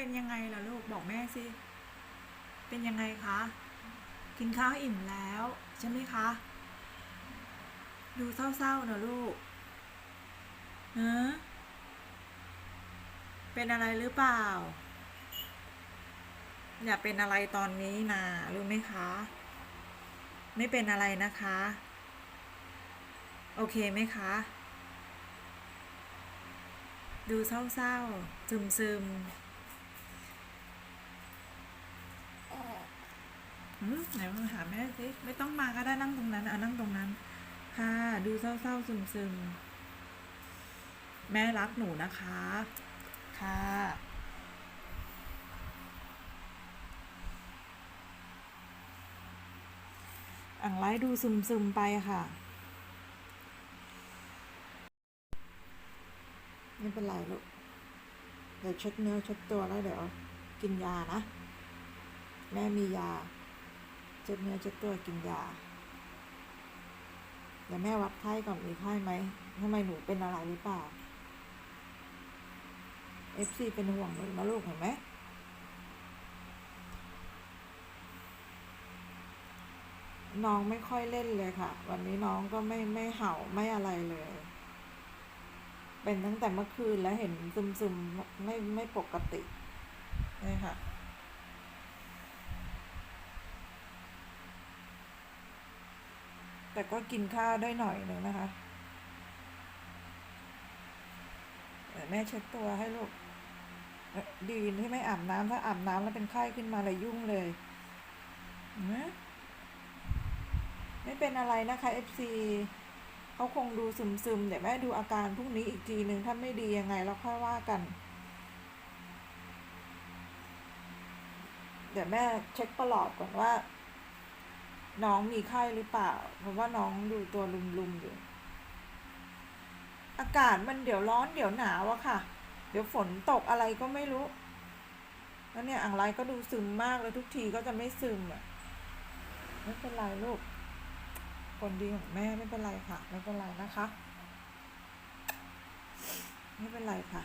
เป็นยังไงล่ะลูกบอกแม่สิ เป็นยังไงคะ กินข้าวอิ่มแล้วใช่ไหมคะ ดูเศร้าๆนะลูกเฮะเป็นอะไรหรือเปล่า อย่าเป็นอะไรตอนนี้นะรู้ไหมคะ ไม่เป็นอะไรนะคะ โอเคไหมคะดูเศร้าๆซึมๆหืม ไหนมาหาแม่สิไม่ต้องมาก็ได้นั่งตรงนั้นอะนั่งตรงนั้น ค่ะ ดูเศร้าๆซึมๆ แม่รักหนูนะคะ ค่ะอ่างไลดูซึมๆไปค่ะไม่เป็นไรลูก เดี๋ยวเช็ดเนื้อเช็ดตัวแล้วเดี๋ยว กินยานะ แม่มียา เช็ดเนื้อเช็ดตัวกินยาเดี๋ยวแม่วัดไข้ก่อนมีไข้ไหมทำไมหนูเป็นอะไรหรือเปล่า FC เป็นห่วงหนูนะลูกเห็นไหมน้องไม่ค่อยเล่นเลยค่ะ วันนี้น้องก็ไม่ไม่เห่าไม่อะไรเลย เป็นตั้งแต่เมื่อคืนแล้วเห็นซึมซึมๆไม่ไม่ปกตินี่ค่ะ แต่ก็กินข้าวได้หน่อยหนึ่งนะคะ แม่เช็ดตัวให้ลูก ดีที่ไม่อาบน้ำถ้าอาบน้ำแล้วเป็นไข้ขึ้นมาเลยยุ่งเลยนไมไม่เป็นอะไรนะคะ FC เขาคงดูซึมๆ เดี๋ยวแม่ดูอาการพรุ่งนี้อีกทีหนึ่งถ้าไม่ดียังไงเราค่อยว่ากัน เดี๋ยวแม่เช็คประหลอดก่อนว่า น้องมีไข้หรือเปล่า เพราะว่าน้องดูตัวลุมๆอยู่ อากาศมันเดี๋ยวร้อนเดี๋ยวหนาวอะค่ะ เดี๋ยวฝนตกอะไรก็ไม่รู้ แล้วเนี่ยอ่างไรก็ดูซึมมากเลยทุกทีก็จะไม่ซึมอะไม่เป็นไรลูก คนดีของแม่ไม่เป็นไรค่ะ ไม่เป็นไรนะคะ ไม่เป็นไรค่ะ